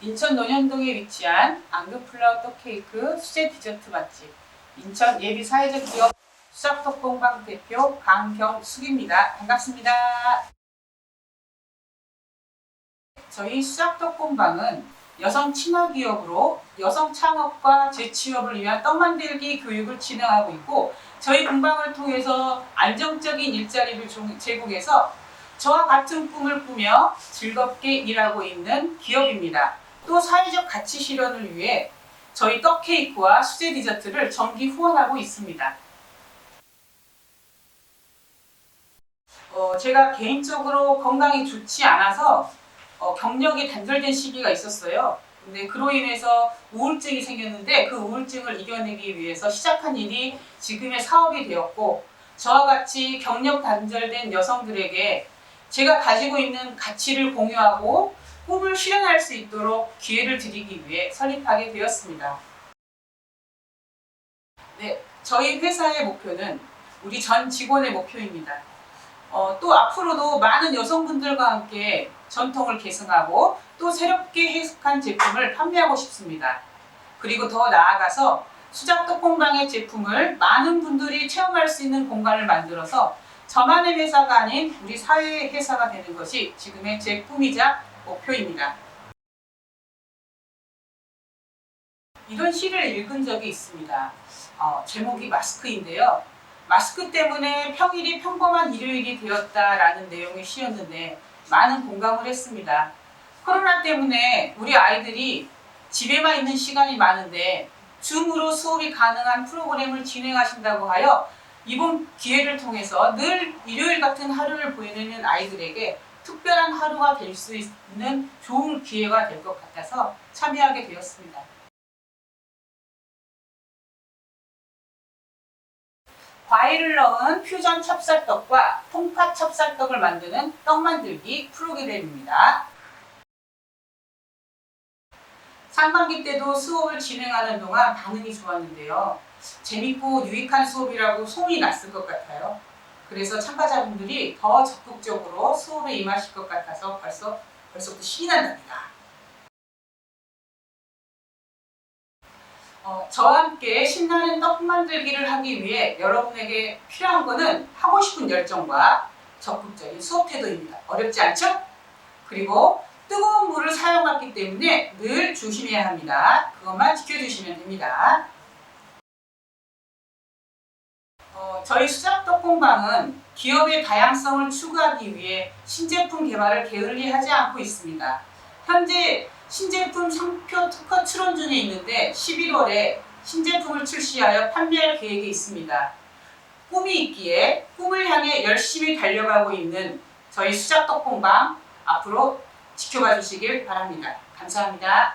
인천 논현동에 위치한 앙그플라워 떡케이크 수제 디저트 맛집 인천 예비 사회적 기업 수작떡공방 대표 강경숙입니다. 반갑습니다. 저희 수작떡공방은 여성 친화 기업으로 여성 창업과 재취업을 위한 떡 만들기 교육을 진행하고 있고 저희 공방을 통해서 안정적인 일자리를 종- 제공해서 저와 같은 꿈을 꾸며 즐겁게 일하고 있는 기업입니다. 또 사회적 가치 실현을 위해 저희 떡 케이크와 수제 디저트를 정기 후원하고 있습니다. 어, 제가 개인적으로 건강이 좋지 않아서 어, 경력이 단절된 시기가 있었어요. 근데 그로 인해서 우울증이 생겼는데 그 우울증을 이겨내기 위해서 시작한 일이 지금의 사업이 되었고 저와 같이 경력 단절된 여성들에게 제가 가지고 있는 가치를 공유하고 꿈을 실현할 수 있도록 기회를 드리기 위해 설립하게 되었습니다. 네, 저희 회사의 목표는 우리 전 직원의 목표입니다. 어, 또 앞으로도 많은 여성분들과 함께 전통을 계승하고 또 새롭게 해석한 제품을 판매하고 싶습니다. 그리고 더 나아가서 수작떡 공방의 제품을 많은 분들이 체험할 수 있는 공간을 만들어서 저만의 회사가 아닌 우리 사회의 회사가 되는 것이 지금의 제 꿈이자 목표입니다. 이런 시를 읽은 적이 있습니다. 어, 제목이 마스크인데요. 마스크 때문에 평일이 평범한 일요일이 되었다라는 내용의 시였는데 많은 공감을 했습니다. 코로나 때문에 우리 아이들이 집에만 있는 시간이 많은데 줌으로 수업이 가능한 프로그램을 진행하신다고 하여 이번 기회를 통해서 늘 일요일 같은 하루를 보내는 아이들에게 특별한 하루가 될 수 있는 좋은 기회가 될 것 같아서 참여하게 되었습니다. 과일을 넣은 퓨전 찹쌀떡과 통팥 찹쌀떡을 만드는 떡 만들기 프로그램입니다. 상반기 때도 수업을 진행하는 동안 반응이 좋았는데요. 재밌고 유익한 수업이라고 소문이 났을 것 같아요. 그래서 참가자분들이 더 적극적으로 수업에 임하실 것 같아서 벌써 벌써부터 신이 난답니다. 어, 저와 함께 신나는 떡 만들기를 하기 위해 여러분에게 필요한 거는 하고 싶은 열정과 적극적인 수업 태도입니다. 어렵지 않죠? 그리고 뜨거운 물을 사용하기 때문에 늘 조심해야 합니다. 그것만 지켜주시면 됩니다. 어, 저희 수작떡 공방은 기업의 다양성을 추구하기 위해 신제품 개발을 게을리 하지 않고 있습니다. 현재 신제품 상표 특허 출원 중에 있는데 11월에 신제품을 출시하여 판매할 계획이 있습니다. 꿈이 있기에 꿈을 향해 열심히 달려가고 있는 저희 수작떡 공방 앞으로 지켜봐 주시길 바랍니다. 감사합니다.